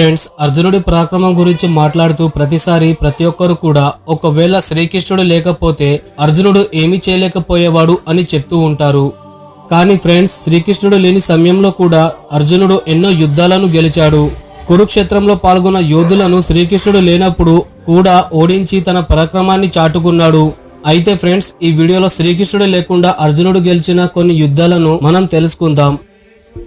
Friends అర్జునుడి పరాక్రమం గురించి మాట్లాడుతూ ప్రతిసారి ప్రతి ఒక్కరు కూడా ఒకవేళ శ్రీకృష్ణుడు లేకపోతే అర్జునుడు ఏమీ చేయలేకపోయేవాడు అని చెప్తూ ఉంటారు. కానీ ఫ్రెండ్స్ శ్రీకృష్ణుడు లేని సమయంలో కూడా అర్జునుడు ఎన్నో యుద్ధాలను గెలిచాడు. కురుక్షేత్రంలో పాల్గొన్న యోధులను శ్రీకృష్ణుడు లేనప్పుడు కూడా ఓడించి తన పరాక్రమాన్ని చాటుకున్నాడు. అయితే ఫ్రెండ్స్ ఈ వీడియోలో శ్రీకృష్ణుడు లేకుండా అర్జునుడు గెలిచిన కొన్ని యుద్ధాలను మనం తెలుసుకుందాం.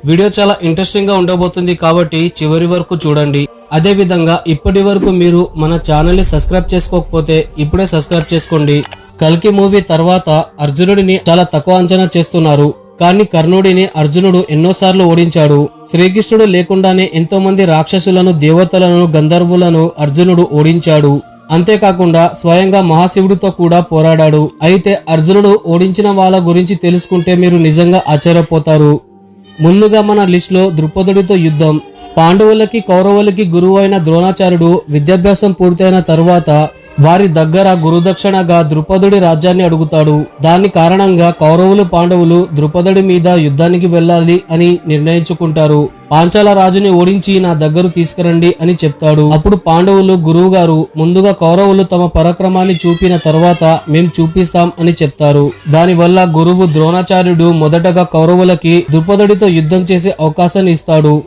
వీడియో చాలా ఇంట్రెస్టింగ్గా ఉండబోతుంది కాబట్టి చివరి వరకు చూడండి. అదే విధంగా ఇప్పటి వరకు మీరు మన ఛానల్ని సబ్స్క్రైబ్ చేసుకోకపోతే ఇప్పుడే సబ్స్క్రైబ్ చేసుకోండి. కల్కి మూవీ తర్వాత అర్జునుడిని చాలా తక్కువ అంచనా చేస్తున్నారు. కానీ కర్ణుడిని అర్జునుడు ఎన్నోసార్లు ఓడించాడు. శ్రీకృష్ణుడు లేకుండానే ఎంతో మంది రాక్షసులను దేవతలను గంధర్వులను అర్జునుడు ఓడించాడు. అంతేకాకుండా స్వయంగా మహాశివుడితో కూడా పోరాడాడు. అయితే అర్జునుడు ఓడించిన వాళ్ళ గురించి తెలుసుకుంటే మీరు నిజంగా ఆశ్చర్యపోతారు. ముందుగా మన లిస్ట్లో ద్రుపదుడితో యుద్ధం పాండవులకి కౌరవులకి గురువైన ద్రోణాచార్యుడు విద్యాభ్యాసం పూర్తయిన తరువాత వారి దగ్గర గురుదక్షిణగా ద్రుపదుడి రాజ్యాన్ని అడుగుతాడు. దాని కారణంగా కౌరవులు పాండవులు ద్రుపదుడి మీద యుద్ధానికి వెళ్ళాలి అని నిర్ణయించుకుంటారు. పాంచాల రాజుని ఓడించి నా దగ్గర తీసుకురండి అని చెప్తాడు. అప్పుడు పాండవులు గురువు గారు ముందుగా కౌరవులు తమ పరాక్రమాన్ని చూపిన తర్వాత మేం చూపిస్తాం అని చెప్తారు. దానివల్ల గురువు ద్రోణాచార్యుడు మొదటగా కౌరవులకి ద్రుపదుడితో యుద్ధం చేసే అవకాశాన్ని ఇస్తాడు.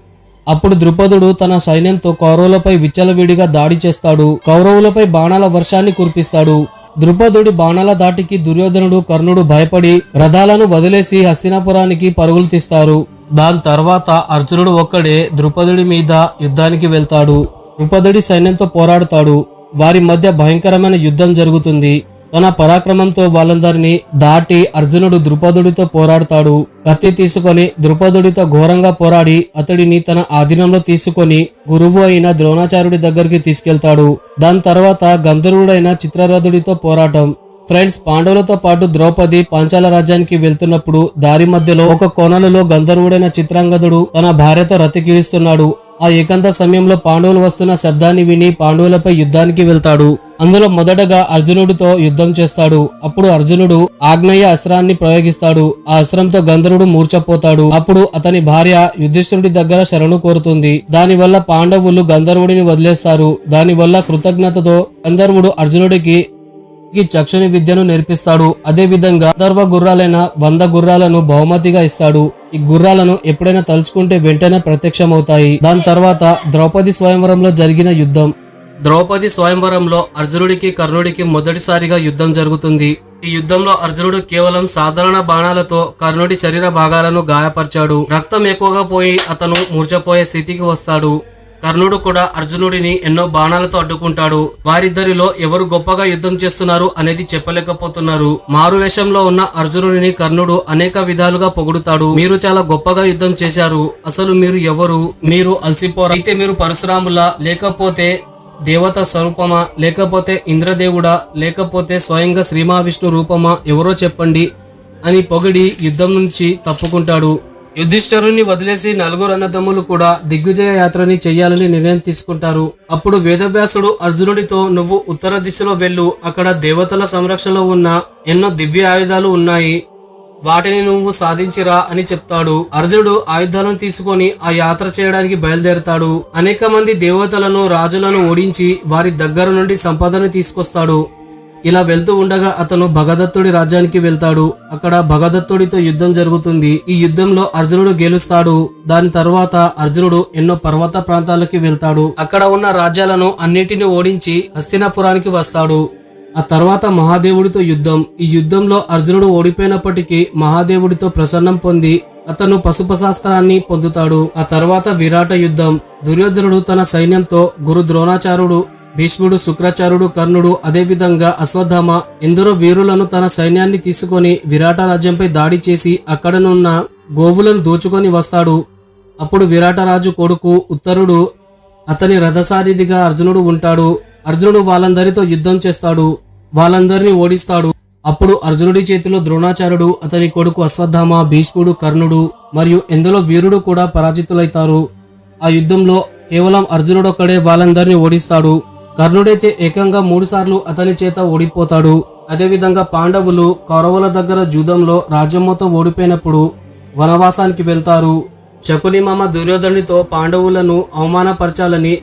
అప్పుడు ద్రుపదుడు తన సైన్యంతో కౌరవులపై విచ్చలవిడిగా దాడి చేస్తాడు. కౌరవులపై బాణాల వర్షాన్ని కురిపిస్తాడు. ద్రుపదుడి బాణాల దాటికి దుర్యోధనుడు కర్ణుడు భయపడి రథాలను వదిలేసి హస్తినాపురానికి పరుగులు తీస్తారు. దాని తర్వాత అర్జునుడు ఒక్కడే ద్రుపదుడి మీద యుద్ధానికి వెళ్తాడు. ద్రుపదుడి సైన్యంతో పోరాడుతాడు. వారి మధ్య భయంకరమైన యుద్ధం జరుగుతుంది. తన పరాక్రమంతో వాళ్ళందరినీ దాటి అర్జునుడు ద్రుపదుడితో పోరాడుతాడు. కత్తి తీసుకొని ద్రుపదుడితో ఘోరంగా పోరాడి అతడిని తన ఆధీనంలో తీసుకొని గురువు అయిన ద్రోణాచార్యుడి దగ్గరికి తీసుకెళ్తాడు. దాని తర్వాత గంధర్వుడైన చిత్రరథుడితో పోరాటం. ఫ్రెండ్స్ పాండవులతో పాటు ద్రౌపది పాంచాల రాజ్యానికి వెళ్తున్నప్పుడు దారి మధ్యలో ఒక కోణలలో గంధర్వుడైన చిత్రాంగదుడు తన భార్యతో రతికిడిస్తున్నాడు. ఆ ఏకాంత సమయంలో పాండవులు వస్తున్న శబ్దాన్ని విని పాండవులపై యుద్ధానికి వెళ్తాడు. అందులో మొదటగా అర్జునుడితో యుద్ధం చేస్తాడు. అప్పుడు అర్జునుడు ఆగ్నేయ అస్త్రాన్ని ప్రయోగిస్తాడు. ఆ అస్త్రంతో గంధర్వుడు మూర్చపోతాడు అప్పుడు అతని భార్య యుధిష్ఠుడి దగ్గర శరణు కోరుతుంది. దానివల్ల పాండవులు గంధర్వుడిని వదిలేస్తారు. దానివల్ల కృతజ్ఞతతో గంధర్వుడు అర్జునుడికి చక్షుని విద్యను నేర్పిస్తాడు. అదే విధంగా అధర్వ గుర్రాలైన వంద గుర్రాలను బహుమతిగా ఇస్తాడు. ఈ గుర్రాలను ఎప్పుడైనా తలుచుకుంటే వెంటనే ప్రత్యక్షమవుతాయి. దాని తర్వాత ద్రౌపది స్వయంవరంలో జరిగిన యుద్ధం. ద్రౌపది స్వయంవరంలో అర్జునుడికి కర్ణుడికి మొదటిసారిగా యుద్ధం జరుగుతుంది. ఈ యుద్ధంలో అర్జునుడు కేవలం సాధారణ బాణాలతో కర్ణుడి శరీర భాగాలను గాయపరిచాడు. రక్తం ఎక్కువగా పోయి అతను మూర్చపోయే స్థితికి వస్తాడు. కర్ణుడు కూడా అర్జునుడిని ఎన్నో బాణాలతో అడ్డుకుంటాడు. వారిద్దరిలో ఎవరు గొప్పగా యుద్ధం చేస్తున్నారు అనేది చెప్పలేకపోతున్నారు. మారు వేషంలో ఉన్న అర్జునుడిని కర్ణుడు అనేక విధాలుగా పొగుడుతాడు. మీరు చాలా గొప్పగా యుద్ధం చేశారు. అసలు మీరు ఎవరు? మీరు అలసిపోరు? అయితే మీరు పరశురాములా? లేకపోతే దేవత స్వరూపమా? లేకపోతే ఇంద్రదేవుడా? లేకపోతే స్వయంగా శ్రీమహావిష్ణు రూపమా? ఎవరో చెప్పండి అని పొగిడి యుద్ధం నుంచి తప్పుకుంటాడు. యుధిష్ఠరుని వదిలేసి నలుగురు అన్నదమ్ములు కూడా దిగ్విజయ యాత్రని చేయాలని నిర్ణయం తీసుకుంటారు. అప్పుడు వేదవ్యాసుడు అర్జునుడితో నువ్వు ఉత్తర దిశలో వెళ్ళు. అక్కడ దేవతల సంరక్షణలో ఉన్న ఎన్నో దివ్య ఆయుధాలు ఉన్నాయి. వాటిని నువ్వు సాధించిరా అని చెప్తాడు. అర్జునుడు ఆయుధాలను తీసుకొని ఆ యాత్ర చేయడానికి బయలుదేరతాడు. అనేక మంది దేవతలను రాజులను ఓడించి వారి దగ్గర నుండి సంపదను తీసుకొస్తాడు. ఇలా వెళ్తూ ఉండగా అతను భగదత్తుడి రాజ్యానికి వెళ్తాడు. అక్కడ భగదత్తుడితో యుద్ధం జరుగుతుంది. ఈ యుద్ధంలో అర్జునుడు గెలుస్తాడు. దాని తర్వాత అర్జునుడు ఎన్నో పర్వత ప్రాంతాలకి వెళ్తాడు. అక్కడ ఉన్న రాజ్యాలను అన్నిటిని ఓడించి హస్తినాపురానికి వస్తాడు. ఆ తర్వాత మహాదేవుడితో యుద్ధం. ఈ యుద్ధంలో అర్జునుడు ఓడిపోయినప్పటికీ మహాదేవుడితో ప్రసన్నం పొంది అతను పశుపశాస్త్రాన్ని పొందుతాడు. ఆ తర్వాత విరాట యుద్ధం. దుర్యోధనుడు తన సైన్యంతో గురు ద్రోణాచార్యుడు భీష్ముడు శుక్రాచార్యుడు కర్ణుడు అదేవిధంగా అశ్వత్థామ ఎందరో వీరులను తన సైన్యాన్ని తీసుకొని విరాట రాజ్యంపై దాడి చేసి అక్కడనున్న గోవులను దోచుకొని వస్తాడు. అప్పుడు విరాటరాజు కొడుకు ఉత్తరుడు అతని రథసారిధిగా అర్జునుడు ఉంటాడు. అర్జునుడు వాళ్ళందరితో యుద్ధం చేస్తాడు. వాళ్ళందరినీ ఓడిస్తాడు. అప్పుడు అర్జునుడి చేతిలో ద్రోణాచార్యుడు అతని కొడుకు అశ్వత్థామ భీష్ముడు కర్ణుడు మరియు ఎందరో వీరుడు కూడా పరాజితులైతారు. ఆ యుద్ధంలో కేవలం అర్జునుడొక్కడే వాళ్ళందరినీ ఓడిస్తాడు. కర్ణుడైతే ఏకంగా మూడుసార్లు అతని చేత ఓడిపోతాడు. అదేవిధంగా పాండవులు కౌరవుల దగ్గర జూదంలో రాజ్యం మొత్తం ఓడిపోయినప్పుడు వనవాసానికి వెళ్తారు. శకుని మామ దుర్యోధనుడితో పాండవులను అవమానపరచాలని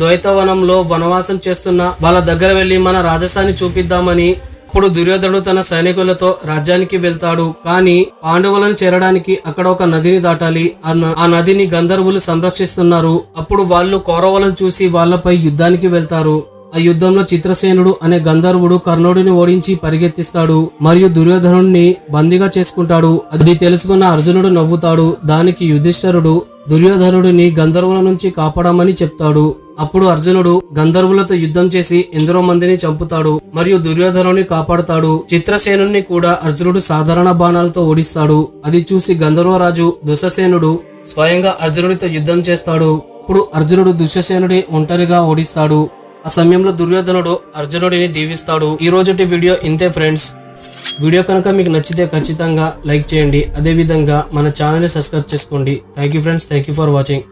ద్వైతవనంలో వనవాసం చేస్తున్న వాళ్ళ దగ్గర వెళ్ళి మన రాజసాన్ని చూపిద్దామని అప్పుడు దుర్యోధనుడు తన సైనికులతో రాజ్యానికి వెళ్తాడు కానీ పాండవులను చేరడానికి అక్కడ ఒక నదిని దాటాలి. ఆ న- ఆ నదిని గంధర్వులు సంరక్షిస్తున్నారు. అప్పుడు వాళ్ళు కౌరవులను చూసి వాళ్ళపై యుద్ధానికి వెళ్తారు. ఆ యుద్ధంలో చిత్రసేనుడు అనే గంధర్వుడు కర్ణుడిని ఓడించి పరిగెత్తిస్తాడు మరియు దుర్యోధనుడిని బందీగా చేసుకుంటాడు. అది తెలుసుకున్న అర్జునుడు నవ్వుతాడు దానికి యుధిష్ఠరుడు దుర్యోధనుడిని గంధర్వుల నుంచి కాపాడమని చెప్తాడు. అప్పుడు అర్జునుడు గంధర్వులతో యుద్ధం చేసి ఎందరో మందిని చంపుతాడు మరియు దుర్యోధనుని కాపాడుతాడు. చిత్రసేనుని కూడా అర్జునుడు సాధారణ బాణాలతో ఓడిస్తాడు. అది చూసి గంధర్వరాజు దుశసేనుడు స్వయంగా అర్జునుడితో యుద్ధం చేస్తాడు. అప్పుడు అర్జునుడు దుశ్యసేనుడి ఒంటరిగా ఓడిస్తాడు. ఆ సమయంలో దుర్యోధనుడు అర్జునుడిని దీవిస్తాడు. ఈ రోజుటి వీడియో ఇంతే ఫ్రెండ్స్. వీడియో కనుక మీకు నచ్చితే ఖచ్చితంగా లైక్ చేయండి. అదేవిధంగా మన ఛానల్ని సబ్స్క్రైబ్ చేసుకోండి. Thank you friends. Thank you for watching.